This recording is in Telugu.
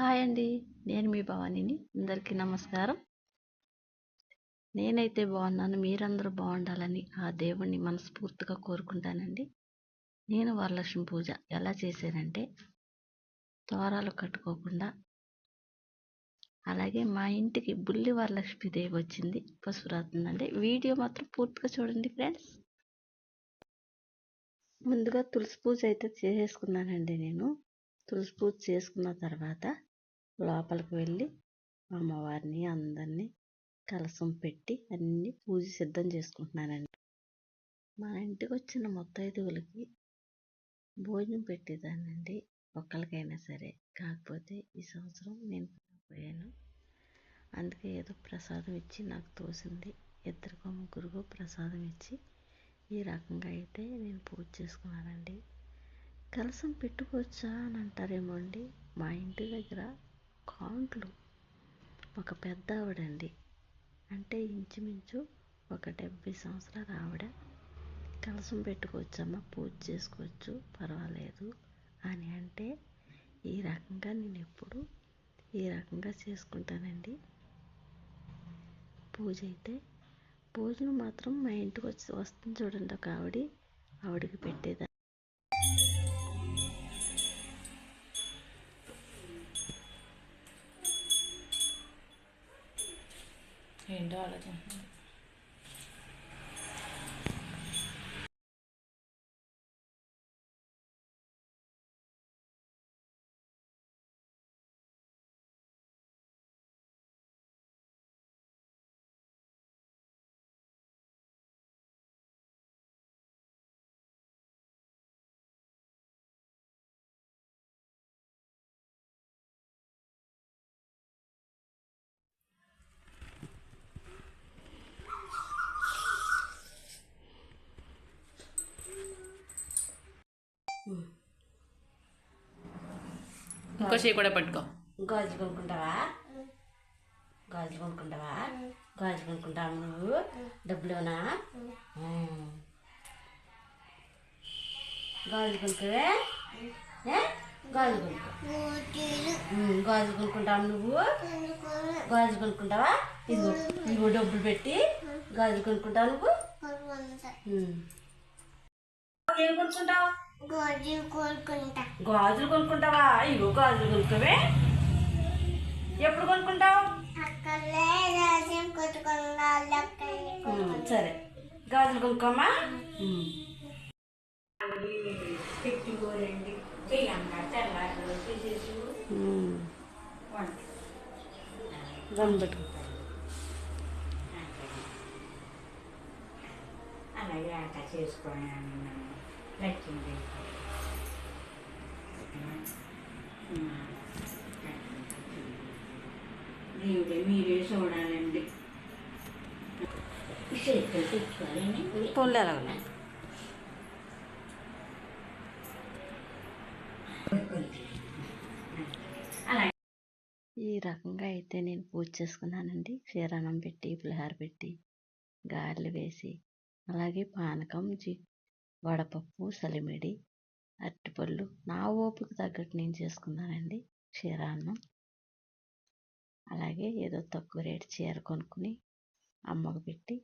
హాయ్ అండి. నేను మీ భవానీని. అందరికీ నమస్కారం. నేనైతే బాగున్నాను. మీరందరూ బాగుండాలని ఆ దేవుణ్ణి మనస్ఫూర్తిగా కోరుకుంటానండి. నేను వరలక్ష్మి పూజ ఎలా చేశానంటే తోరాలు కట్టుకోకుండా అలాగే మా ఇంటికి బుల్లి వరలక్ష్మి దేవి వచ్చింది. పసుపు రాతుందండి వీడియో మాత్రం పూర్తిగా చూడండి ఫ్రెండ్స్. ముందుగా తులసి పూజ అయితే చేసేసుకున్నానండి నేను. తులసి పూజ చేసుకున్న తర్వాత లోపలికి వెళ్ళి అమ్మవారిని అందరినీ కలశం పెట్టి అన్నీ పూజ సిద్ధం చేసుకుంటున్నానండి. మా ఇంటికి వచ్చిన ముత్తైదువులకి భోజనం పెట్టేదానండి ఒక్కరికైనా సరే. కాకపోతే ఈ సంవత్సరం నేను పోయాను. అందుకే ఏదో ప్రసాదం ఇచ్చి నాకు తోసింది. ఇద్దరికో ముగ్గురుకో ప్రసాదం ఇచ్చి ఈ రకంగా అయితే నేను పూజ చేసుకున్నానండి. కలసం పెట్టుకోవచ్చా అని అంటారేమో అండి. మా ఇంటి దగ్గర కాంట్లు ఒక పెద్ద ఆవిడండి అంటే ఇంచుమించు ఒక డెబ్భై సంవత్సరాల ఆవిడ. కలసం పెట్టుకోవచ్చమ్మా పూజ చేసుకోవచ్చు పర్వాలేదు అని అంటే ఈ రకంగా నేను ఎప్పుడు ఈ రకంగా చేసుకుంటానండి. పూజ అయితే భోజనం మాత్రం మా ఇంటికి వచ్చి వస్తుంది చూడండి ఒక ఆవిడ. ఆవిడకి పెట్టేదా 好了，就 ఇంకో చేయి కూడా పట్టుకో. గాజులు కొనుక్కుంటావా? గాజులు కొనుక్కుంటావా? గాజులు కొనుక్కుంటావా నువ్వు? డబ్బులోనా? గాజులు కొనుక్కవే? ఏ? గాజులు కొనుక్కో. గాజులు కొనుక్కుంటావా నువ్వు? గాజులు కొనుక్కుంటావా? ఇదిగో ఇదిగో డబ్బులు పెట్టి గాజులు కొనుక్కుంటావా నువ్వు. ఏం కొనుక్కుంటావు? గాజులు కోరుకుంటా గాజులు కొనుక్కుంటావా? ఇగో గాజులు కొనుక్కోవే. ఎప్పుడు కొనుక్కుంటావు? సరే. గాజులు కొనుక్కోమా గన్ పెట్టుకో అలాగే అట్ట చేసుకున్నాను నచ్చింది దేవుడే మీరే చూడాలండి. అలాగే ఈ రకంగా అయితే నేను పూజ చేసుకున్నానండి. క్షీరాన్నం పెట్టి పులిహార పెట్టి గారెలు వేసి అలాగే పానకం జి వడపప్పు సలిమిడి అరటిపళ్ళు. నా ఓపిక తగ్గట్టు నేను చేసుకున్నానండి. క్షీరాన్నం అలాగే ఏదో తక్కువ రేటు చీర కొనుక్కుని అమ్మకు పెట్టి